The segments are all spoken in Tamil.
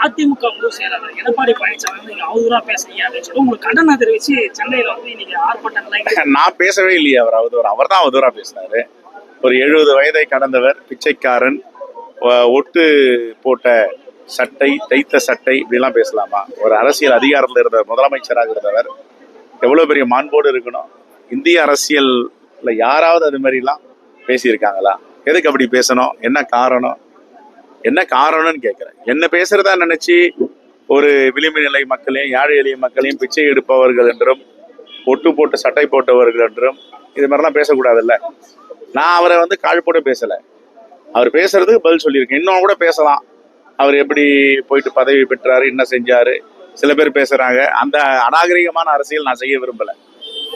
அதிமுக முழு செயலாளர் எடப்பாடி பழனிசாமி வந்து நீங்க அவதூறா பேசுறீங்க அப்படின்னு சொல்லி உங்களுக்கு கண்டனம் தெரிவிச்சு சென்னையில வந்து இன்னைக்கு ஆர்ப்பாட்டங்களை நான் பேசவே இல்லையே அவர் அவதூறு அவர் தான் அவதூறா பேசினாரு ஒரு எழுபது வயதை கடந்தவர் பிச்சைக்காரன் ஒட்டு போட்ட சட்டை தைத்த சட்டை இப்படிலாம் பேசலாமா? ஒரு அரசியல் அதிகாரத்தில் இருந்த முதலமைச்சராக இருந்தவர் எவ்வளோ பெரிய மாண்போடு இருக்கணும்? இந்திய அரசியலில் யாராவது அது மாதிரிலாம் பேசியிருக்காங்களா? எதுக்கு அப்படி பேசணும்? என்ன காரணம்? என்ன காரணம்னு கேட்குறேன் என்ன பேசுறதா நினைச்சு ஒரு விளிம்பு நிலை மக்களையும் ஏழை எளிய மக்களையும் பிச்சை எடுப்பவர்கள் என்றும் ஒட்டு போட்டு சட்டை போட்டவர்கள் என்றும் இது மாதிரிலாம் பேசக்கூடாதுல்ல. நான் அவரை வந்து கால் போட்டு பேசல. அவர் பேசுறதுக்கு பதில் சொல்லியிருக்கேன். இன்னும் கூட பேசலாம். அவர் எப்படி போயிட்டு பதவி பெற்றாரு என்ன செஞ்சாரு சில பேர் பேசுறாங்க. அந்த அநாகரிகமான அரசியல் நான் செய்ய விரும்பல.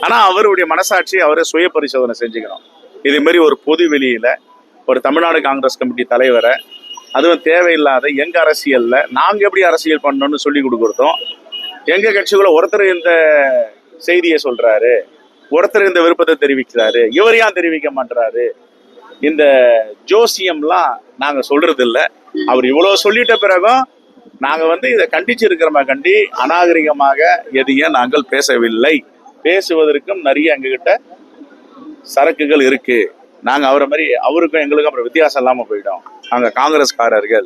ஆனா அவருடைய மனசாட்சி அவரை சுய பரிசோதனை செஞ்சுக்கணும். இது மாதிரி ஒரு பொது வெளியில ஒரு தமிழ்நாடு காங்கிரஸ் கமிட்டி தலைவரை அதுவும் தேவையில்லாத எங்கள் அரசியலில் நாங்கள் எப்படி அரசியல் பண்ணணும்னு சொல்லி கொடுக்குறதும் எங்கள் கட்சிக்குள்ள ஒருத்தர் இந்த செய்தியை சொல்கிறாரு ஒருத்தர் இந்த விருப்பத்தை தெரிவிக்கிறாரு இவர் ஏன் தெரிவிக்க மாட்டுறாரு இந்த ஜோசியம்லாம் நாங்கள் சொல்கிறது இல்லை அவர் இவ்வளோ சொல்லிட்ட பிறகும் நாங்கள் வந்து இதை கண்டிச்சு கண்டிச்சிருக்கிறோமா கண்டி? அநாகரிகமாக எதையும் நாங்கள் பேசவில்லை. பேசுவதற்கும் நிறைய எங்ககிட்ட சரக்குகள் இருக்குது நாங்கள் அவரை மாதிரி அவருக்கும் எங்களுக்கும் அப்புறம் வித்தியாசம் இல்லாமல் போயிடும். நாங்கள் காங்கிரஸ்காரர்கள்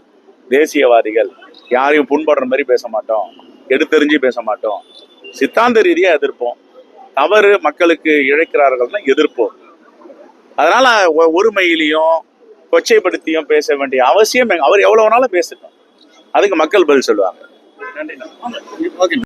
தேசியவாதிகள் யாரையும் புண்படுற மாதிரி பேச மாட்டோம். எடுத்தெறிஞ்சு பேச மாட்டோம். சித்தாந்த ரீதியாக எதிர்ப்போம். தவறு மக்களுக்கு இழைக்கிறார்கள்னா எதிர்ப்போம் அதனால் ஒருமையிலையும் கொச்சைப்படுத்தியும் பேச வேண்டிய அவசியம் அவர் எவ்வளோனாலும் வேணாலும் பேசட்டும். அதுக்கு மக்கள் பதில் சொல்லுவாங்க. நன்றி. ஓகே.